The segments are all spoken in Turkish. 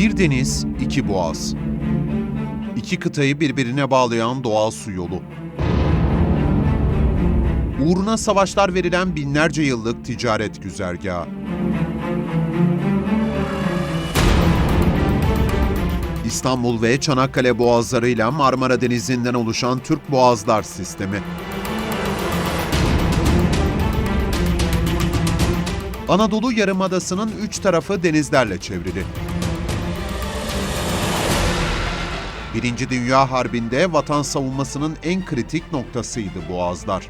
deniz, iki boğaz. İki kıtayı birbirine bağlayan doğal su yolu. Uğruna savaşlar verilen binlerce yıllık ticaret güzergahı. İstanbul ve Çanakkale boğazlarıyla Marmara Denizi'nden oluşan Türk Boğazlar Sistemi. Anadolu Yarımadası'nın üç tarafı denizlerle çevrili. Birinci Dünya Harbi'nde vatan savunmasının en kritik noktasıydı boğazlar.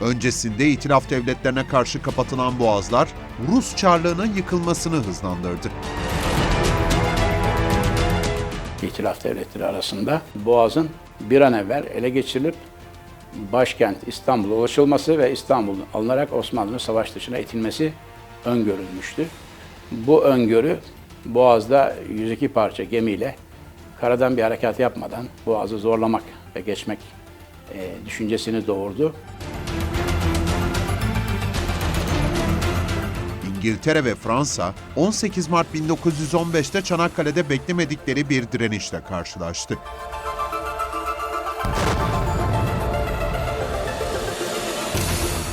Öncesinde itilaf devletlerine karşı kapatılan boğazlar, Rus Çarlığı'nın yıkılmasını hızlandırdı. İtilaf devletleri arasında Boğaz'ın bir an evvel ele geçirilip başkent İstanbul'a ulaşılması ve İstanbul'un alınarak Osmanlı'nın savaş dışına itilmesi öngörülmüştü. Bu öngörü Boğaz'da 102 parça gemiyle karadan bir harekat yapmadan Boğaz'ı zorlamak ve geçmek e, düşüncesini doğurdu. İngiltere ve Fransa 18 Mart 1915'te Çanakkale'de beklemedikleri bir direnişle karşılaştı.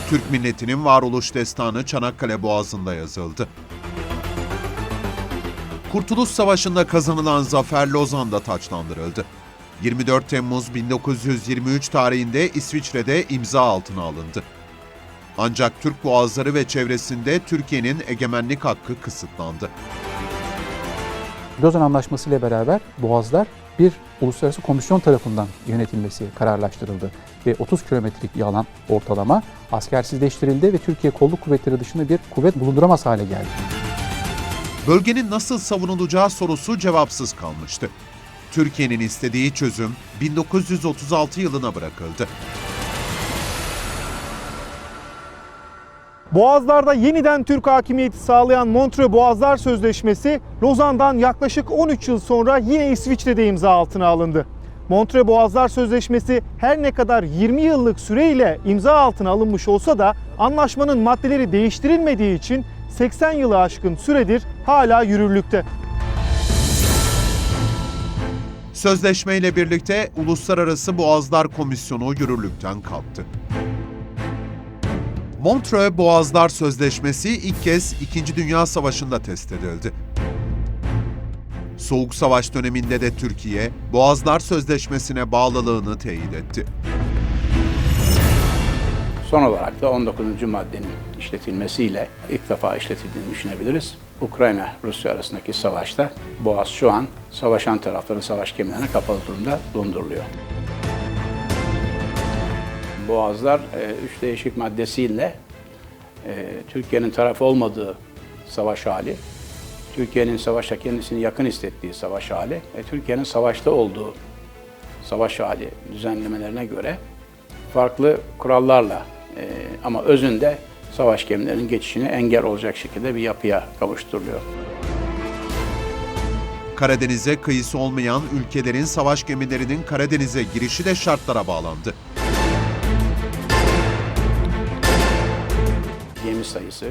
Türk milletinin varoluş destanı Çanakkale Boğazı'nda yazıldı. Kurtuluş Savaşı'nda kazanılan zafer Lozan'da taçlandırıldı. 24 Temmuz 1923 tarihinde İsviçre'de imza altına alındı. Ancak Türk boğazları ve çevresinde Türkiye'nin egemenlik hakkı kısıtlandı. Lozan Anlaşması ile beraber boğazlar bir uluslararası komisyon tarafından yönetilmesi kararlaştırıldı ve 30 kilometrelik bir alan ortalama askersizleştirildi ve Türkiye kolluk kuvvetleri dışında bir kuvvet bulunduramaz hale geldi. Bölgenin nasıl savunulacağı sorusu cevapsız kalmıştı. Türkiye'nin istediği çözüm 1936 yılına bırakıldı. Boğazlarda yeniden Türk hakimiyeti sağlayan Montreux Boğazlar Sözleşmesi Lozan'dan yaklaşık 13 yıl sonra yine İsviçre'de imza altına alındı. Montreux Boğazlar Sözleşmesi her ne kadar 20 yıllık süreyle imza altına alınmış olsa da anlaşmanın maddeleri değiştirilmediği için 80 yılı aşkın süredir hala yürürlükte. Sözleşmeyle birlikte Uluslararası Boğazlar Komisyonu yürürlükten kalktı. Montreux Boğazlar Sözleşmesi ilk kez İkinci Dünya Savaşı'nda test edildi. Soğuk Savaş döneminde de Türkiye, Boğazlar Sözleşmesi'ne bağlılığını teyit etti. Son olarak da 19. maddenin işletilmesiyle ilk defa işletildiğini düşünebiliriz. Ukrayna-Rusya arasındaki savaşta Boğaz şu an savaşan tarafların savaş gemilerine kapalı durumda donduruluyor. Boğazlar e, üç değişik maddesiyle e, Türkiye'nin tarafı olmadığı savaş hali, Türkiye'nin savaşa kendisini yakın hissettiği savaş hali ve Türkiye'nin savaşta olduğu savaş hali düzenlemelerine göre farklı kurallarla e, ama özünde savaş gemilerinin geçişine engel olacak şekilde bir yapıya kavuşturuluyor. Karadeniz'e kıyısı olmayan ülkelerin savaş gemilerinin Karadeniz'e girişi de şartlara bağlandı. Gemi sayısı,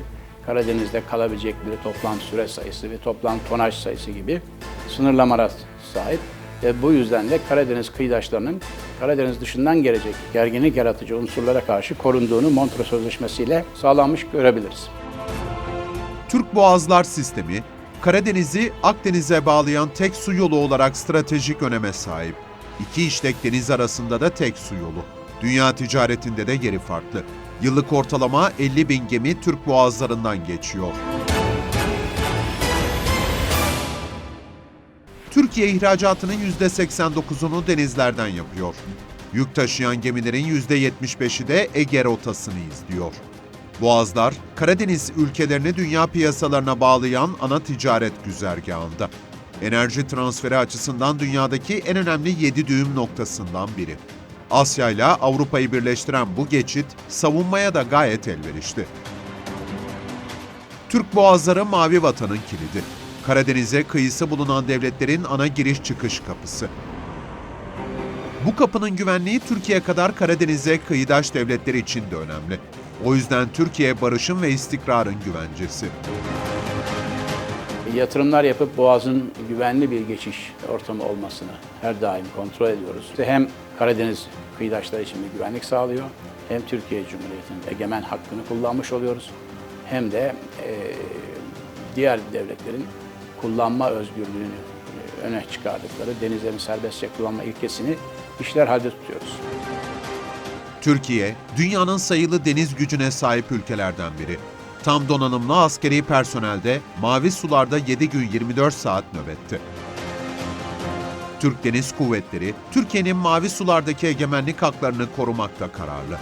Karadeniz'de kalabilecekleri toplam süre sayısı ve toplam tonaj sayısı gibi sınırlamalara sahip ve bu yüzden de Karadeniz kıyıdaşlarının Karadeniz dışından gelecek gerginlik yaratıcı unsurlara karşı korunduğunu Montreux Sözleşmesi ile sağlanmış görebiliriz. Türk Boğazlar Sistemi, Karadeniz'i Akdeniz'e bağlayan tek su yolu olarak stratejik öneme sahip. İki işlek deniz arasında da tek su yolu. Dünya ticaretinde de yeri farklı. Yıllık ortalama 50 bin gemi Türk boğazlarından geçiyor. Türkiye ihracatının %89'unu denizlerden yapıyor. Yük taşıyan gemilerin %75'i de Ege rotasını izliyor. Boğazlar, Karadeniz ülkelerini dünya piyasalarına bağlayan ana ticaret güzergahında. Enerji transferi açısından dünyadaki en önemli 7 düğüm noktasından biri. Asya ile Avrupa'yı birleştiren bu geçit savunmaya da gayet elverişli. Türk boğazları Mavi Vatan'ın kilidi. Karadeniz'e kıyısı bulunan devletlerin ana giriş çıkış kapısı. Bu kapının güvenliği Türkiye kadar Karadeniz'e kıyıdaş devletler için de önemli. O yüzden Türkiye barışın ve istikrarın güvencesi. yatırımlar yapıp Boğaz'ın güvenli bir geçiş ortamı olmasını her daim kontrol ediyoruz. İşte hem Karadeniz kıyıdaşları için bir güvenlik sağlıyor, hem Türkiye Cumhuriyeti'nin egemen hakkını kullanmış oluyoruz, hem de e, diğer devletlerin kullanma özgürlüğünü e, öne çıkardıkları denizlerin serbestçe kullanma ilkesini işler halde tutuyoruz. Türkiye, dünyanın sayılı deniz gücüne sahip ülkelerden biri. Tam donanımlı askeri personelde mavi sularda 7 gün 24 saat nöbetti. Türk Deniz Kuvvetleri, Türkiye'nin mavi sulardaki egemenlik haklarını korumakta kararlı.